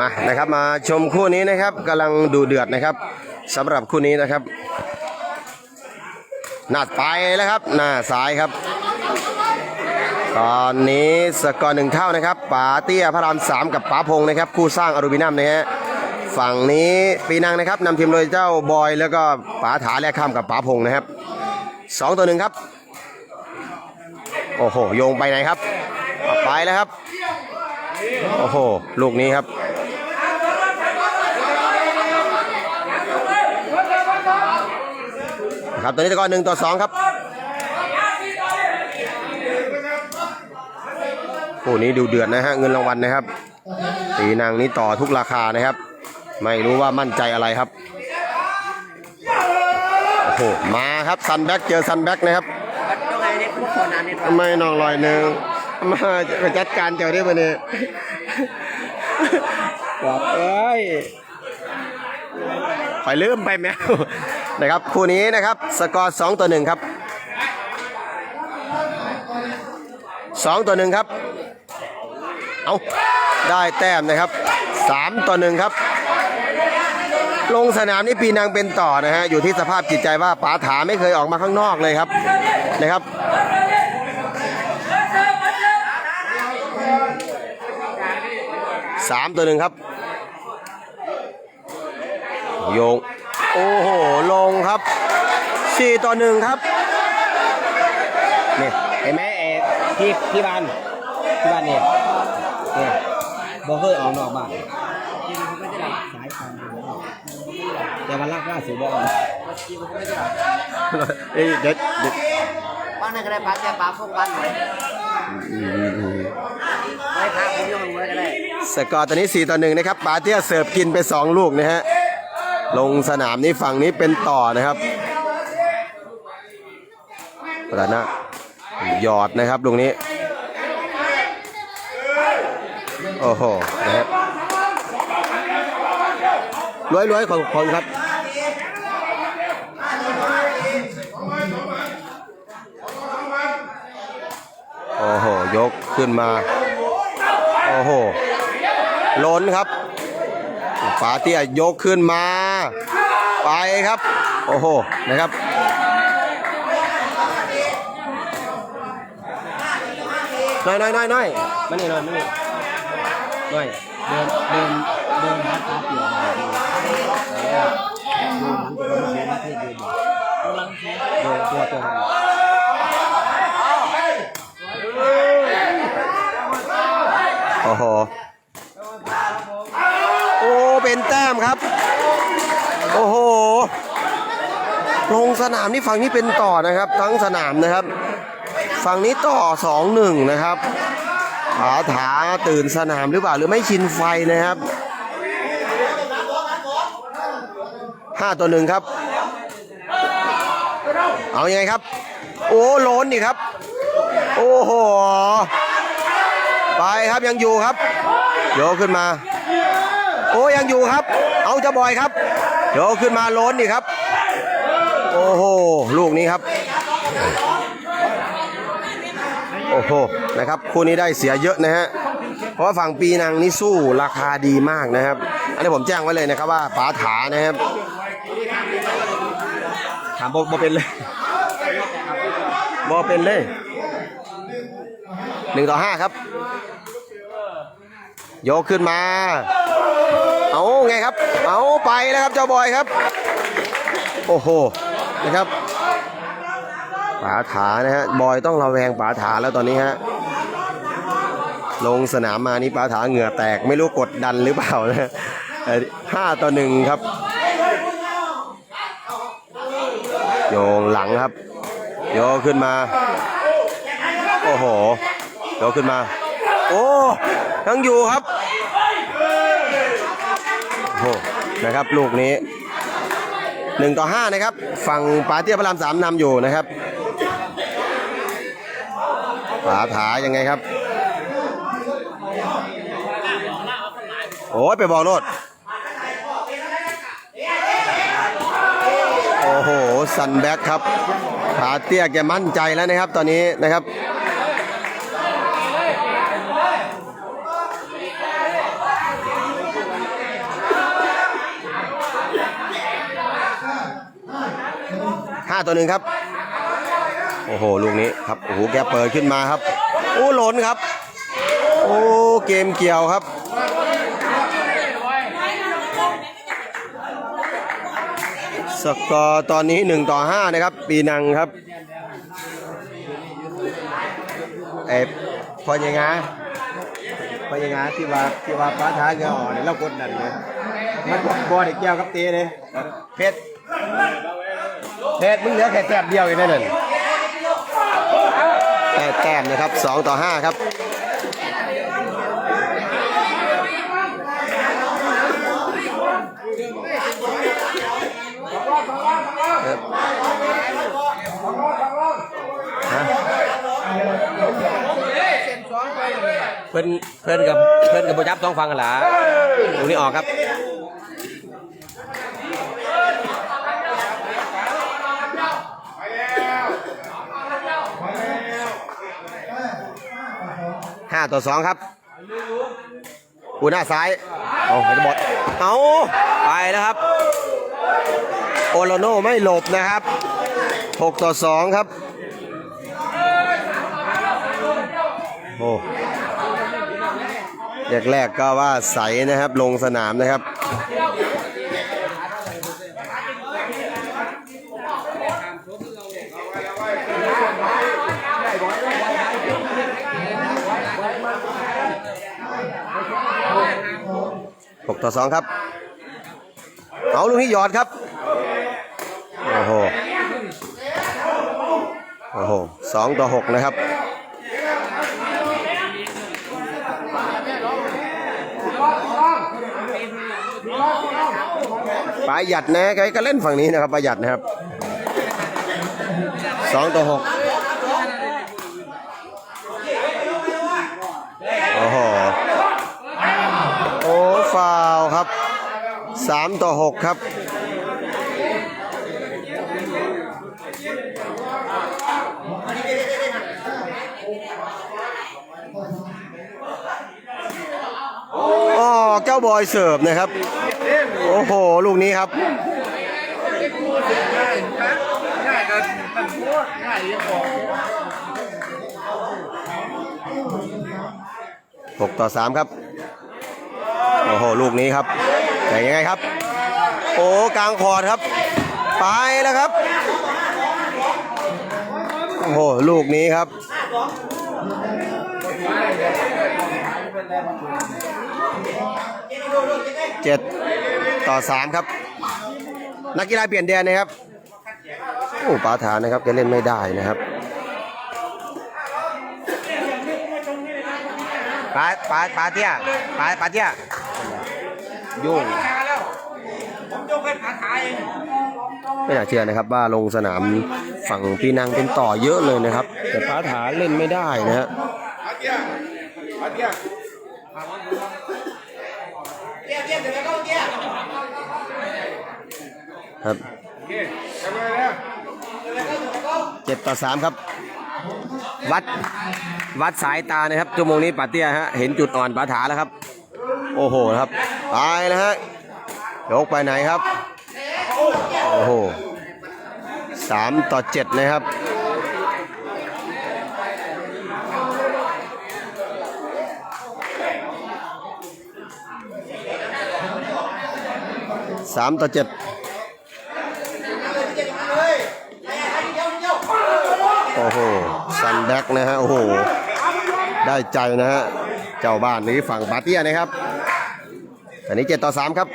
มานะครับมาชมคู่นี้นะครับกำลังดูเดือดนะครับสำหรับคู่นี้นะครับหน้าไปแล้วครับหน้าซ้ายครับ ตอนนี้สกอร์หนึ่งเท่านะครับป๋าเตี้ยพระรามสามกับป๋าพงนะครับ คู่สร้างอรูบินัมนะฮะฝั่งนี้ปีนังนะครับนำทีมโดยเจ้าบอย แล้วก็ป๋าถาแลกข้ามกับป๋าพงนะครับสองต่อหนึ่งครับ โอ้โหโยงไปไหนครับ ไปแล้วครับ โอ้โห ลูกนี้ครับ ครับตอนนี้ตะกอนหนึ่งต่อสองครับคู่นี้ดูเดือดนะฮะเงินรางวัลนะครับตีนางนี้ต่อทุกราคานะครับ ไม่รู้ว่ามั่นใจอะไรครับโอ้โหมาครับซันแบ็กเจอซันแบ็กนะครับไงเนี่นนั้นเนี่ยทำไมน้องลอยหนึ่งมาจัดการเจ้าได้ปะเนี่ยบอกเอ้ยไปลืมไปแมว นะครับคู่นี้นะครับสกอร์สองต่อหนึ่งครับสองต่อหนึ่งครับเอาได้แต้มนะครับสามต่อหนึ่งครับ ลงสนามนี้ปีนังเป็นต่อนะฮะอยู่ที่สภาพจิตใจว่าป๋าถาไม่เคยออกมาข้างนอกเลยครับนะครับสามตัวหนึ่งครับ โยง โอ้โห สี่ต่อหนึ่งครับเนี่ยเห็นไหมเอที่ที่บ้านที่บ้านเนี่ยเนี่ยบอกเคยออกนอกบ้านสายพันธุ์แต่วันลากล่าสุดบอกเอ้ยเด็ดเด็ดบ้านไหนก็ได้ปลาแต่ปลาพวกบ้านไหนไม่พาผมยังไว้ก็ได้สกอร์ตอนนี้ 4 ต่อหนึ่งนะครับปาเตี้ยเสิร์ฟกินไป 2 ลูกนะฮะลงสนามนี้ฝั่งนี้เป็นต่อนะครับป ระนะหยอดนะครับตรงนี้ โอ้โหนะครับรวยรวยๆของคนครับโอ้โห ยกขึ้นมา โอ้โหล้นครับฝาเตี้ยยกขึ้นมา ไปครับ โอ้โห นะครับ น้อยน้อยน้อยน้อยมานี่น้อยมานี่น้อยเดินเดินเดินหาตาเปลี่ยนมาดูดูหนังตัวนี้ดูดูตัวตัวโอ้โหโอ้เป็นแต้มครับ โอ้โหลงสนามนี่ฝั่งนี้เป็นต่อนะครับ ทั้งสนามนะครับ ฝั่งนี้ต่อสองหนึ่งนะครับผาถาตื่นสนามหรือเปล่าหรือไม่ชินไฟนะครับห้าตัวหนึ่งครับ เอายังไงครับ โอ้โล้นนี่ครับ โอ้โห ไปครับยังอยู่ครับโยขึ้นมา โอ้ยังอยู่ครับ เอาจะบอยครับโยขึ้นมาโล้นนี่ครับ โอ้โห ลูกนี้ครับ โอ้โหนะครับคู่นี้ได้เสียเยอะนะฮะเพราะว่าฝั่งปีนังนี่สู้ราคาดีมากนะครับ อันนี้ผมแจ้งไว้เลยนะครับว่าป๋าถานะครับ ถามบอบเป็นเลยบอเป็นเลยหนึ่งต่อห้าครับโยกขึ้นมา เอาไงครับ เอาไปแล้วครับเจ้าบอยครับ โอ้โหนะครับ ป๋าถานะฮะบอยต้องระแวงป๋าถาแล้วตอนนี้ฮะลงสนามมานี่ป๋าถาเหงื่อแตกไม่รู้กดดันหรือเปล่านะห้าต่อหนึ่งครับ โยงหลังครับ โยขึ้นมา โอ้โห โยขึ้นมา โอ้ยังอยู่ครับโอ้นะครับ ลูกนี้หนึ่งต่อห้านะครับ ฝั่งปาเตียพระรามสามนำอยู่นะครับ ฝาถายังไงครับ โอ้ยไปบอกรถโอ้โหสันแบ็คครับผาเตี้ยแกมั่นใจแล้วนะครับ ตอนนี้นะครับห้าตัวหนึ่งครับ โอ้โหลูกนี้ครับโอ้โหแกเปิดขึ้นมาครับโอ้หล่นครับ โอ้เกมเกี่ยวครับสกอร์ตอนนี้ 1 ต่อ 5 นะครับ ปีนังครับเอฟพอยังไงพอยังไงที่ว่าที่ว่าป้าท้าเงาอ่อนเนี่ยเรากดดันเลยมันบอลเด็กแก้วกับเตีเลยเพชรเพชรมึงเหลือแค่แต้มเดียวเองนั่นน่ะ แค่แต้มนะครับ 2 ต่อ 5 ครับเพื่อนเพื่อนกับเพื่อนกับโบจับต้องฟังกันหละตรงนี้ออกครับ 5ต่อ2ครับอูหน้าซ้ายเอาไปจะบอดเอาไปแล้วครับ โอโลโนไม่หลบนะครับ 6 ต่อ 2 ครับ โอ้แรกๆก็ว่าใสนะครับ ลงสนามนะครับ ต่อสองครับ เอาลูกนี้หยอดครับ โอ้โห โอ้โหสองต่อหกนะครับประหยัดนะใครก็เล่นฝั่งนี้นะครับประหยัดนะครับสองต่อหกโอ้โห โอ้ฟาวครับ สามต่อหกครับอ๋อเจ้าบอยเสิร์ฟนะครับ โอ้โห ลูกนี้ครับหกต่อสามครับ โอ้โห ลูกนี้ครับ แต่ยังไงครับ โอ้กลางคอร์ดครับ ไปแล้วครับ โอ้โหลูกนี้ครับเจ็ดต่อสามครับ นักกีฬาเปลี่ยนแดนนะครับโอ้ปาฐานนะครับแกเล่นไม่ได้นะครับปาปาปาเตี้ยปาปาเตี้ย โย่งไม่น่าเชื่อนะครับว่าลงสนามฝั่งปีนังเป็นต่อเยอะเลยนะครับ แต่ปาฐาเล่นไม่ได้นะฮะครับเจ็ดต่อสามครับ วัดวัดสายตานะครับชั่วโมงนี้ปาเตียฮะเห็นจุดอ่อนปาถาแล้วครับ โอ้โหครับ ตายนะฮะยกไปไหนครับ โอ้โหสามต่อเจ็ดนะครับสามต่อเจ็ดโอ้โหซันแบ็กนะฮะ โอ้โห ได้ใจนะฮะ เจ้าบ้านนี้ฝั่งปาเตี้ยนะครับ อันนี้เจ็ดต่อสามครับ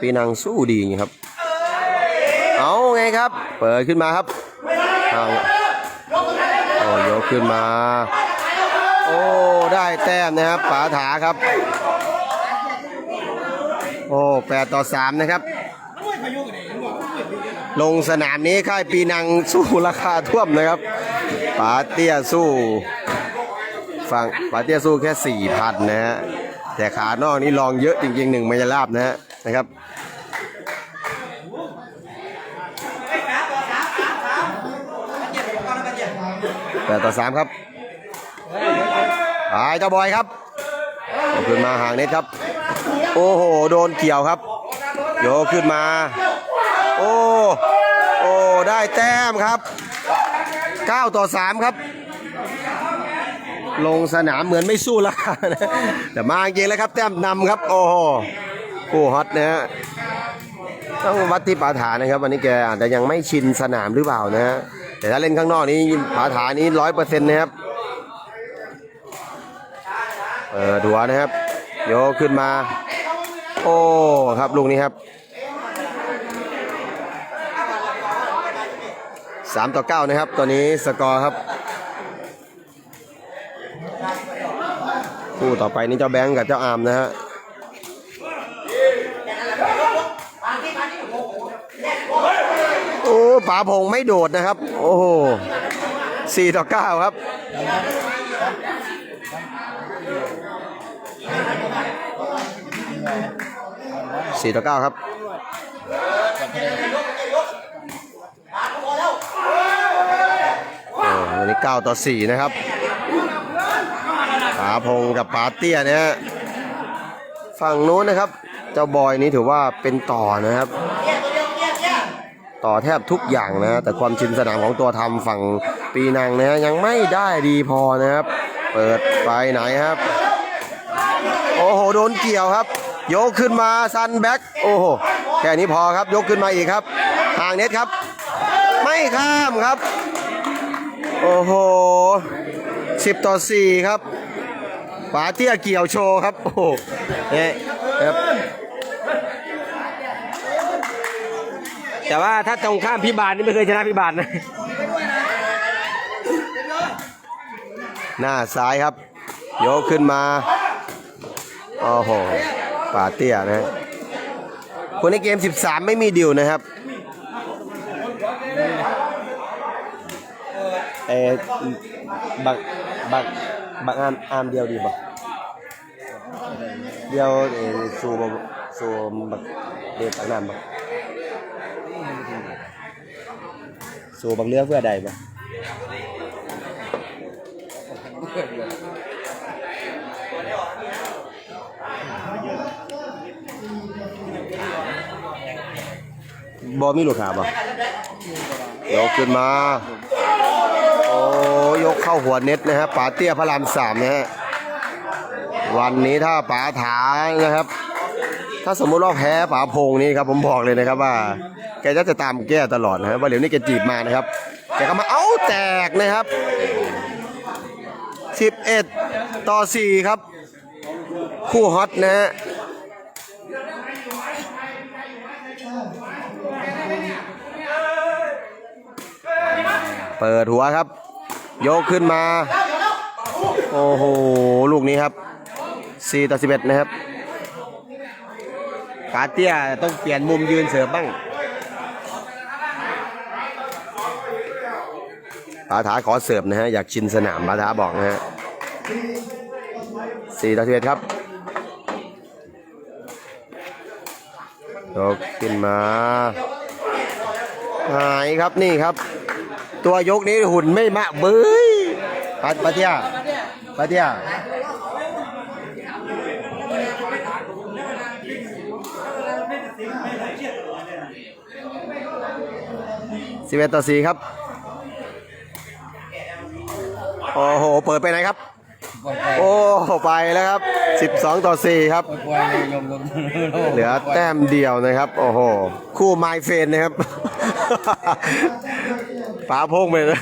ปีนังสู้ดีจริงครับ เอาไงครับ เปิดขึ้นมาครับเอาโอ้ยกขึ้นมา โอ้ ได้แต้มนะครับป๋าถาครับ โอ้แปดต่อสามนะครับ ลงสนามนี้ค่ายปีนังสู้ราคาท่วมนะครับป๋าเตี้ยสู้ ฝั่งปาเตี้ยสู้แค่สี่พันนะฮะแต่ขานอกนี่ลองเยอะจริงๆหนึ่งมายาลาบนะฮะนะครับแปดต่อสามครับหายเจ้าบอยครับเอาขึ้นมาห่างเน็ตครับ โอ้โห โดนเกี่ยวครับ โยขึ้นมา โอ้ โอ้ ได้แต้มครับ 9 ต่อ 3 ครับ ลงสนามเหมือนไม่สู้แล้วนะแต่มาจริงแล้วครับแต้มนำครับโอ้โหคู่ฮอตนะฮะต้องวัดที่ปาฐานนะครับ วันนี้แกอาจจะยังไม่ชินสนามหรือเปล่านะฮะแต่ถ้าเล่นข้างนอกนี้ปาฐานนี้ร้อยเปอร์เซ็นต์นะครับเปิดหัวนะครับโยกขึ้นมา โอ้ครับลูกนี้ครับสามต่อเก้านะครับตัวนี้สกอร์ครับ คู่ต่อไปนี่เจ้าแบงก์กับเจ้าอาร์มนะฮะโอ้ป๋าพงไม่โดดนะครับ โอ้โหสี่ต่อเก้าครับสี่ต่อเก้าครับโอ้วันนี้เก้าต่อสี่นะครับ ป๋าพงกับป๋าเตี้ยเนี่ยฮะฝั่งนู้นนะครับ เจ้าบอยนี้ถือว่าเป็นต่อนะครับ ต่อแทบทุกอย่างนะ แต่ความชินสนามของตัวทำฝั่งปีนังนะยังไม่ได้ดีพอนะครับ เปิดไปไหนครับ โอ้โหโดนเกี่ยวครับ ยกขึ้นมาซันแบ็กโอ้โหแค่นี้พอครับยกขึ้นมาอีกครับห่างเน็ตครับ ไม่ข้ามครับ โอ้โหสิบต่อสี่ครับ ป๋าเตี้ยเกี่ยวโชว์ครับ โอ้โหเนี่ยครับแต่ว่าถ้าตรงข้ามพี่บานนี่ไม่เคยชนะพี่บานนะ หน้าซ้ายครับ ยกขึ้นมา โอ้โหป๋าเตี้ยนะฮะคนในเกม 13 ไม่มีดิวนะครับเออบัก บัก บักอามอามเดียวดีบ่เดียวเออสูบสูบักเดือดตักน้ำบ่สูบักเลือกเพื่อใดบ่บ่มีลูกค้าบ่เดี๋ยกขึ้นมา ยกเข้าหัวเน็ตนะฮะป๋าเตี้ยพระรามสามนะฮะวันนี้ถ้าป๋าถานะครับ ถ้าสมมุติว่าแพ้ป๋าพงนี่ครับผมบอกเลยนะครับว่า แกจะตามแก้ตลอดนะฮะว่าเดี๋ยวนี้แกจีบมานะครับแกก็มาเอ้าแตกนะครับ 11 ต่อ 4 ครับ คู่ฮอตนะฮะเปิดหัวครับ ยกขึ้นมา โอ้โห ลูกนี้ครับ4ต่อ11 นะครับกาเตียต้องเปลี่ยนมุมยืนเสิร์ฟบ้างปาถาขอเสิร์ฟนะฮะ อยากชินสนามปาถาบอกนะฮะ4ต่อ11 ครับยกขึ้นมา หายครับนี่ครับ ตัวยกนี้หุ่นไม่มากเบ้ยปัดปะเทียปะเทียสิบเอ็ดต่อสี่ครับ โอ้โห เปิดไปไหนครับ โอ้ไปแล้วครับ12ต่อ4ครับ เหลือแต้มเดียวนะครับ โอ้โห คู่ไมเฟนนะครับ ป๋าพงไปนะ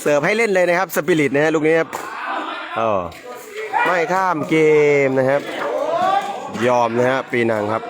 เสิร์ฟให้เล่นเลยนะครับสปิริตนะฮะลูกนี้ครับอ๋อไม่ข้ามเกมนะครับ ยอมนะฮะปีนังครับ